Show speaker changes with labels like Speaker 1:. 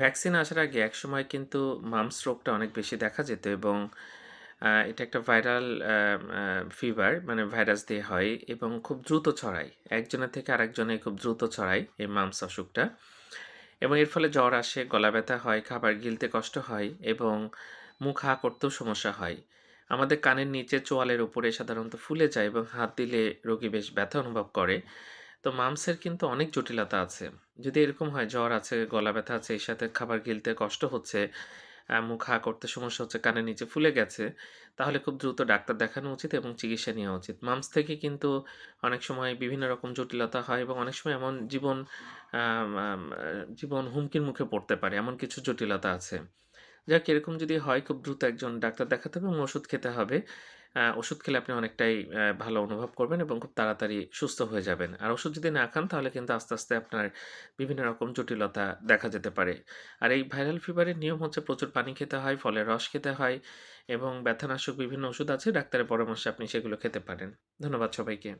Speaker 1: Vaccine আসার আগে একসময় কিন্তু মাম্পস রোগটা অনেক বেশি দেখা যেত এবং এটা একটা ভাইরাল ফিভার মানে ভাইরাস দিয়ে হয় এবং খুব দ্রুত ছড়ায়। একজনের থেকে আরেকজনে খুব দ্রুত ছড়ায় এই মাম্পস অসুখটা। এবং এর ফলে জ্বর আসে, গলা ব্যথা হয়, খাবার গিলতে কষ্ট হয় এবং মুখ হা করতেও সমস্যা হয়। আমাদের কানের নিচে চোয়ালের উপরে সাধারণত ফুলে যায় এবং হাত দিলে রোগী বেশ ব্যথা অনুভব করে। তো মামসের কিন্তু অনেক জটিলতা আছে। যদি এরকম হয় জ্বর আছে, গলা ব্যথা আছে, এর সাথে খাবার গিলতে কষ্ট হচ্ছে, মুখ হা করতে সমস্যা হচ্ছে, কানের নিচে ফুলে গেছে, তাহলে খুব দ্রুত ডাক্তার দেখানো উচিত এবং চিকিৎসা নেওয়া উচিত। মামস থেকে কিন্তু অনেক সময় বিভিন্ন রকম জটিলতা হয় এবং অনেক সময় এমন জীবন জীবন হুমকির মুখে পড়তে পারে। এমন কিছু জটিলতা আছে। যাক এরকম যদি হয় খুব দ্রুত একজন ডাক্তার দেখাতে হবে এবং ওষুধ খেতে হবে। ওষুধ খেলে আপনি অনেকটাই ভালো অনুভব করবেন এবং খুব তাড়াতাড়ি সুস্থ হয়ে যাবেন। আর ওষুধ যদি না খান তাহলে কিন্তু আস্তে, আস্তে আপনার বিভিন্ন রকম জটিলতা দেখা যেতে পারে। আর এই ভাইরাল ফিভারের নিয়ম হচ্ছে প্রচুর পানি খেতে হয়, ফলে রস খেতে হয় এবং ব্যথানাশক বিভিন্ন ওষুধ আছে। ডাক্তারের পরামর্শে আপনি সেগুলো খেতে পারেন। ধন্যবাদ সবাইকে।